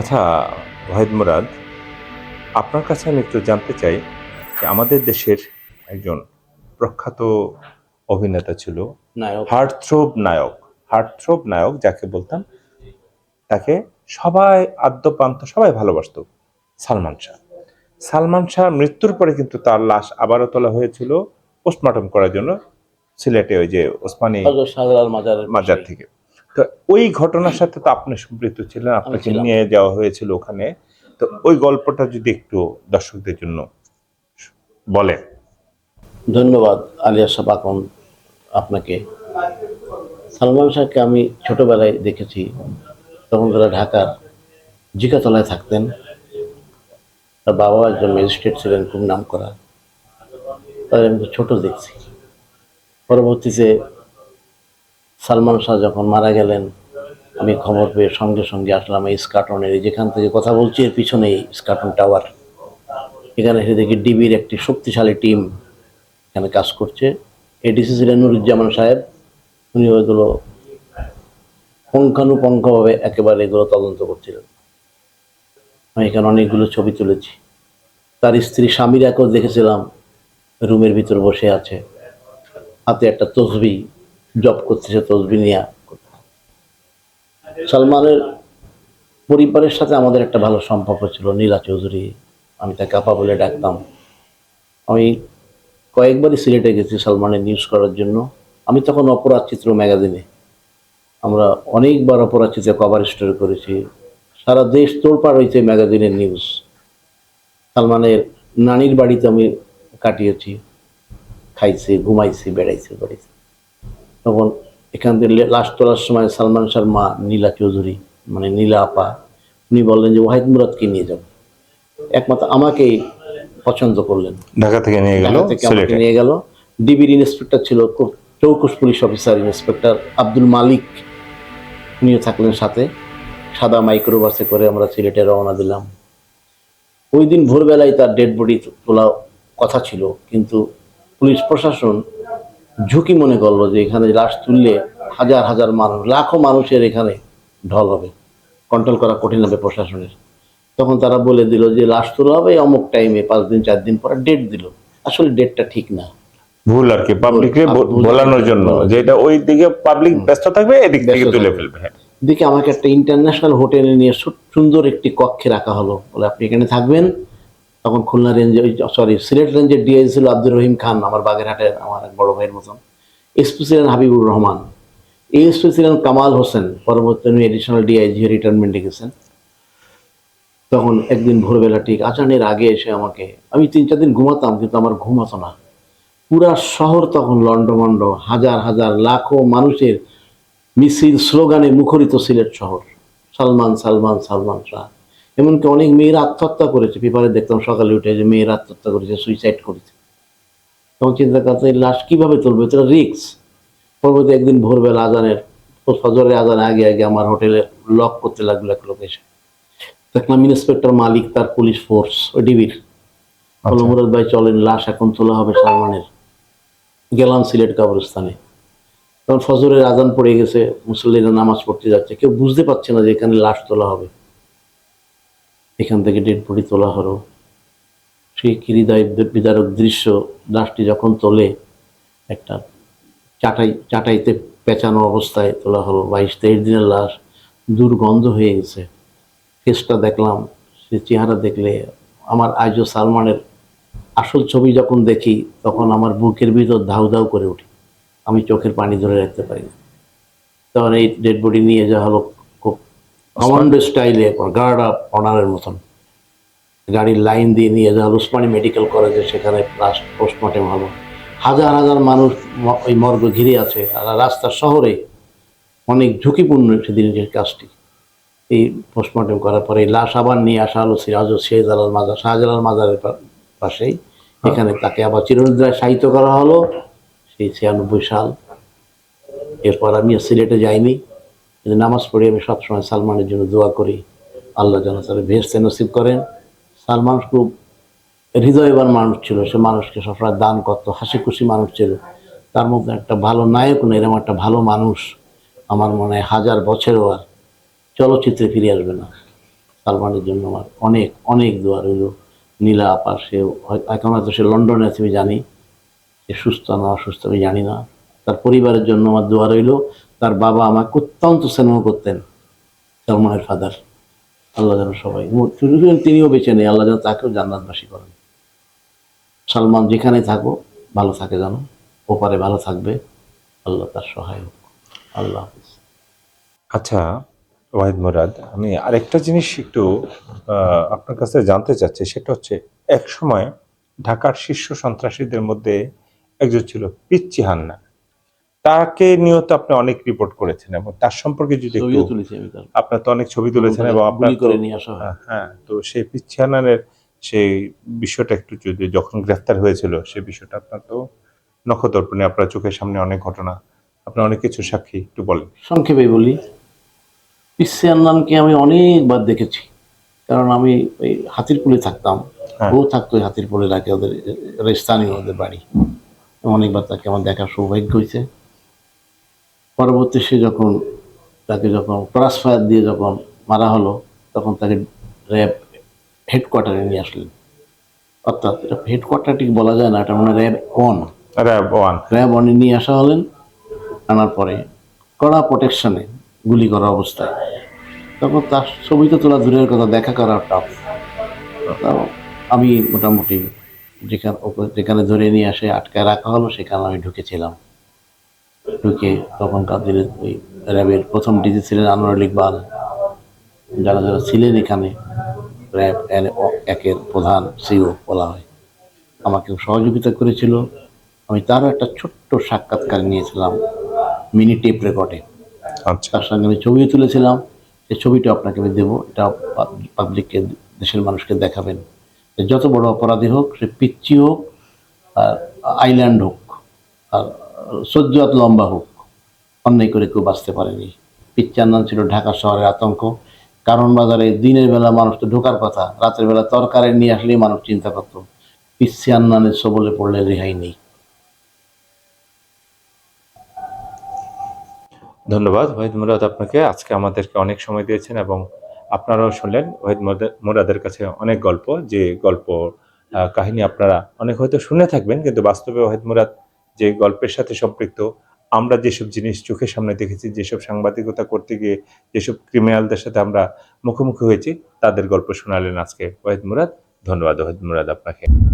আচ্ছা ওয়াহিদ মুরাদ আপনার কাছে আমি একটু জানতে চাই যে আমাদের দেশের একজন প্রখ্যাত অভিনেতা ছিল নায়ক। হার্টথ্রোব নায়ক। হার্টথ্রোব নায়ক যাকে বলতাম তাকে সবাই আদ্যপান্ত সবাই ভালোবাসত সালমান শাহ। সালমান শাহ মৃত্যুর পরে কিন্তু তার লাশ আবারও তোলা হয়েছিল পোস্টমর্টম করার জন্য সিলেটে ওই যে ওসমানী মাজার থেকে। তো ওই ঘটনার সাথে তো আপনি সম্পৃক্ত ছিলেন আপনাকে নিয়ে যাওয়া হয়েছিল ওখানে। তো ওই গল্পটা যদি একটু দর্শকদের জন্য বলেন। ধন্যবাদ আলিয়া শাহ পাকন আপনাকে। সালমান শাহকে আমি ছোটবেলায় দেখেছি। তখন তারা ঢাকার জিকাতলায় থাকতেন তার বাবা একজন ম্যাজিস্ট্রেট ছিলেন খুব নাম করা তাদের আমি ছোট দেখছি। পরবর্তীতে সালমান শাহ যখন মারা গেলেন, আমি খবর পেয়ে সঙ্গে সঙ্গে আসলাম এই স্কাটনের যেখান থেকে কথা বলছি, এর পিছনেই স্কাটন টাওয়ার। এখানে এসে দেখি ডিবির একটি শক্তিশালী টিম এখানে কাজ করছে। এডিসি ছিলেন নুরুজ্জামান সাহেব, উনি ওইগুলো পুঙ্খানুপুঙ্খভাবে একেবারে এগুলো তদন্ত করছিলেন। আমি এখানে অনেকগুলো ছবি তুলেছি। তার স্ত্রী স্বামীরাকেও দেখেছিলাম, রুমের ভিতর বসে আছে। হাতে একটা তসবি জব করতেছে তসবি নিয়ে। সালমানের পরিবারের সাথে আমাদের একটা ভালো সম্পর্ক ছিল, নীলা চৌধুরী। আমি তাকে আপা বলে ডাকতাম। আমি কয়েকবারই সিলেটে গেছি সালমানের নিউজ করার জন্য। আমি তখন অপরাধ চিত্র ম্যাগাজিনে। আমরা অনেকবার অপরাধ চিত্রে কভার স্টোরি করেছি। সারা দেশ তোলপাড় হয়েছে ম্যাগাজিনের নিউজ সালমানের নানির বাড়িতে আমি কাটিয়েছি, খাইছি, ঘুমাইছি, বেড়াইছি বেড়াইছি তখন এখান থেকে লাশ তোলার সময় সালমান শাহর মা নীলা চৌধুরী মানে নীলা আপা উনি বললেন যে ওয়াহিদ মুরাদকে নিয়ে যাব? একমাত্র আমাকেই পছন্দ করলেন। ঢাকা থেকে নিয়ে গেল থেকে নিয়ে গেল। ডিবির ইন্সপেক্টর ছিল চৌকুশ police officer inspector Abdul Malik. উনিও থাকলেন সাথে। সাদা মাইক্রোবাসে করে আমরা সিলেটে রওনা দিলাম। ওই দিন ভোরবেলায় তার ডেড বডি তোলা কথা ছিল কিন্তু পুলিশ প্রশাসন ঝুঁকি মনে করল যে এখানে লাশ তুললে হাজার হাজার মানুষ লাখো মানুষের এখানে ঢল হবে। কন্ট্রোল করা কঠিন হবে প্রশাসনের। তখন তারা বলে দিল যে লাশ তোলা হবে অমুক টাইমে পাঁচ দিন চার দিন পরে ডেট দিল। আসলে ডেটটা ঠিক না। ভুল আর কি পাবলিককে। বলানোর জন্য যে এটা ওই দিকে পাবলিক ব্যস্ত থাকবে এদিক থেকে তুলে ফেলবে হ্যাঁ। দিকে আমাকে একটা ইন্টারন্যাশনাল হোটেলে নিয়ে সুন্দর একটি কক্ষে রাখা হলো বলে আপনি এখানে থাকবেন। তখন খুলনা রেঞ্জে সরি সিলেট রেঞ্জের ডিআই ছিল আব্দুর রহিম খান, আমার বাগেরহাটের আমার এক বড় ভাইয়ের মতন। এসপি ছিলেন হাবিবুর রহমান। এএসপি ছিলেন কামাল হোসেন, পরবর্তী উনি এডিশনাল ডিআইজি রিটায়ারমেন্টে গেছেন। তখন একদিন ভোরবেলা ঠিক আচানের আগে এসে আমাকে, আমি তিন চার দিন ঘুমাতাম, কিন্তু আমার ঘুম হতো না। পুরা শহর তখন লন্ডমন্ড হাজার হাজার, লাখো মানুষের মিছিল, স্লোগানে মুখরিত সিলেট শহর। সালমান সালমান সালমান শাহ। এমনকি অনেক মেয়েরা আত্মহত্যা করেছে। পেপারে দেখতাম সকালে উঠে যে মেয়েরা আত্মহত্যা করেছে সুইসাইড করেছে। তখন চিন্তা করতে লাশ কীভাবে তুলবে? এটা রিক্স পরবর্তী একদিন ভোরবেলা আজানের ফজরের আজান আগে আগে আমার হোটেলে লক করতে লাগল এক লোক এসে। দেখলাম ইন্সপেক্টর মালিক তার পুলিশ ফোর্স ও ডিবির আচ্ছা। মুরাদ ভাই চলেন লাশ এখন তোলা হবে সালমানের। গেলাম সিলেট কবরস্থানে। তখন ফজরের আজান পড়ে গেছে মুসল্লিরা নামাজ পড়তে যাচ্ছে। কেউ বুঝতে পারছে না যে এখানে লাশ তোলা হবে। এখান থেকে ডেড বডি তোলা হলো। সেই কিরিদায় বিদারক দৃশ্য লাশটি যখন তোলে, একটা চাটাই, চাটাইতে পেঁচানো অবস্থায় তোলা হলো। বাইশ তেইশ দিনের লাশ দুর্গন্ধ হয়ে গেছে। ফেসটা দেখলাম, সে চেহারা দেখলে আমার আইজো সালমানের আসল ছবি যখন দেখি, তখন আমার বুকের ভিতর ধাউ ধাউ করে উঠি। আমি চোখের পানি ধরে রাখতে পারি না তখন এই ডেড বডি নিয়ে যাওয়া হলো কমান্ডো স্টাইলে গার্ড অফ অনারের মতন। গাড়ির লাইন দিয়ে নিয়ে যাওয়া হলো উসমানী মেডিকেল কলেজে সেখানে লাস্ট পোস্টমর্টেম হলো। হাজার হাজার মানুষ ওই মর্গ ঘিরে আছে। আর রাস্তার শহরে অনেক ঝুঁকিপূর্ণ সেদিনের কাজটি। এই পোস্টমর্টম করার পরে এই লাশ আবার নিয়ে আসা হলো সিরাজ শাহজালাল মাজার। শাহজালাল মাজারের পাশেই। এখানে তাকে আবার চিরনিদ্রায় সাহিত্য করা হলো। সেই ছিয়ানব্বই সাল। এরপর আমি সিলেটে যাইনি। কিন্তু নামাজ পড়ে, আমি সবসময় সালমানের জন্য দোয়া করি। আল্লাহ যেন তার ভেস্তে নসিব করেন। সালমান খুব হৃদয়বান মানুষ ছিল। সে মানুষকে সবসময় দান করতো হাসি খুশি মানুষ ছিল। তার মধ্যে একটা ভালো নায়ক না এরকম একটা ভালো মানুষ আমার মনে হয় হাজার বছরও আর চলচ্চিত্রে ফিরে আসবে না। সালমানের জন্য আমার অনেক অনেক দোয়া রইল। নীলা আপা সে এখন হয়তো সে লন্ডনে আছে, আমি জানি। সে সুস্থ না, অসুস্থ, আমি জানি না। তার পরিবারের জন্য আমার দোয়া রইল। তার বাবা আমাকে অত্যন্ত স্নেহ করতেন, সালমানের ফাদার আল্লাহ যেন সবাই। তিনিও বেঁচে নেই, আল্লাহ যেন তাকেও জান্নাতবাসী করেন। সালমান যেখানে থাকো, ভালো থাকে যেন ওপারে ভালো থাকবে, আল্লাহ তার সহায় হোক। আল্লাহ হাফিজ। আচ্ছা ওয়াহিদ মুরাদ, আমি আরেকটা জিনিস একটু আপনার কাছে জানতে চাচ্ছি, সেটা হচ্ছে এক সময় ঢাকার শীর্ষ সন্ত্রাসীদের মধ্যে একজন ছিল পিচ্চি হান্না তাকে নিয়েও তো আপনি অনেক রিপোর্ট করেছেন এবং তার সম্পর্কে যদি আপনার তো অনেক ছবি তুলেছেন এবং আপনার তো- করে নিয়ে আসা হ্যাঁ, হ্যাঁ তো সেই পিচ্ছি হান্নানের সেই বিষয়টা একটু যদি যখন গ্রেফতার হয়েছিল সেই বিষয়টা আপনার তো নখদর্পণে আপনার চোখের সামনে অনেক ঘটনা। আপনার অনেক কিছু সাক্ষী একটু বলেন। সংক্ষেপে বলি পিসি আন্নানকে আমি অনেকবার দেখেছি। কারণ আমি ওই হাতির পুলে থাকতাম। হ্যাঁ। ও থাকতো ওই হাতিরপুলে রাখে ওদের স্থানীয় ওদের বাড়ি। অনেকবার তাকে আমার দেখার সৌভাগ্য হয়েছে। পরবর্তী সে যখন তাকে যখন ক্রস ফায়ার দিয়ে যখন মারা হলো তখন তাকে র্যাব হেডকোয়ার্টারে নিয়ে আসলেন। অর্থাৎ হেডকোয়ার্টার ঠিক বলা যায় না এটা মানে RAB one RAB one RAB ওয়ানে নিয়ে আসা হলেন আনার পরে কড়া প্রোটেকশনে গুলি করা অবস্থায়। তখন তার ছবি তো তোলা দূরের কথা দেখা করা টাফ আমি মোটামুটি যেখানে যেখানে ধরে নিয়ে আসে আটকায় রাখা হলো সেখানে আমি ঢুকেছিলাম। ঢুকে তখনকার দিনে ওই র্যাবের প্রথম ডিজি ছিলেন আনোয়ার ইকবাল। যারা যারা ছিলেন এখানে র্যাব এর- একের প্রধান সিও বলা হয়। আমাকে সহযোগিতা করেছিল। আমি তারও একটা ছোট্ট সাক্ষাৎকার নিয়েছিলাম মিনি টেপ রেকর্ডে। আচ্ছা। তার সঙ্গে আমি ছবিও তুলেছিলাম। সেই ছবিটা আপনাকে আমি দেবো। এটা পাবলিককে দেশের মানুষকে দেখাবেন। যত বড় অপরাধী হোক সে পিচ্ছি হোক আর আইল্যান্ড হোক আর সহ্যাত লম্বা হোক, অন্যায় করে কেউ বাঁচতে পারেনি। পিচ্চান্নান ছিল ঢাকা শহরের আতঙ্ক। কারণ বাজারে দিনের বেলা মানুষ তো ঢোকার কথা, রাতের বেলা তরকারি নিয়ে আসলেই মানুষ চিন্তা করতো পিচ্ছি আন্নানের সবলে পড়লে রেহাই নেই। ধন্যবাদ, ওয়াহিদ মুরাদ আপনাকে। আজকে আমাদেরকে অনেক সময় দিয়েছেন এবং আপনারাও শুনলেন মুরাদ- মুরাদের কাছে অনেক গল্প, যে গল্প কাহিনী আপনারা অনেক হয়তো শুনে থাকবেন, কিন্তু বাস্তবে ওয়াহিদ মুরাদ যে গল্পের সাথে সম্পৃক্ত, আমরা যেসব জিনিস চোখের সামনে দেখেছি, যেসব সাংবাদিকতা করতে গিয়ে যেসব ক্রিমিনালদের সাথে আমরা মুখোমুখি হয়েছি, তাদের গল্প শোনালেন আজকে ওয়াহিদ মুরাদ। ধন্যবাদ ওয়াহিদ মুরাদ আপনাকে।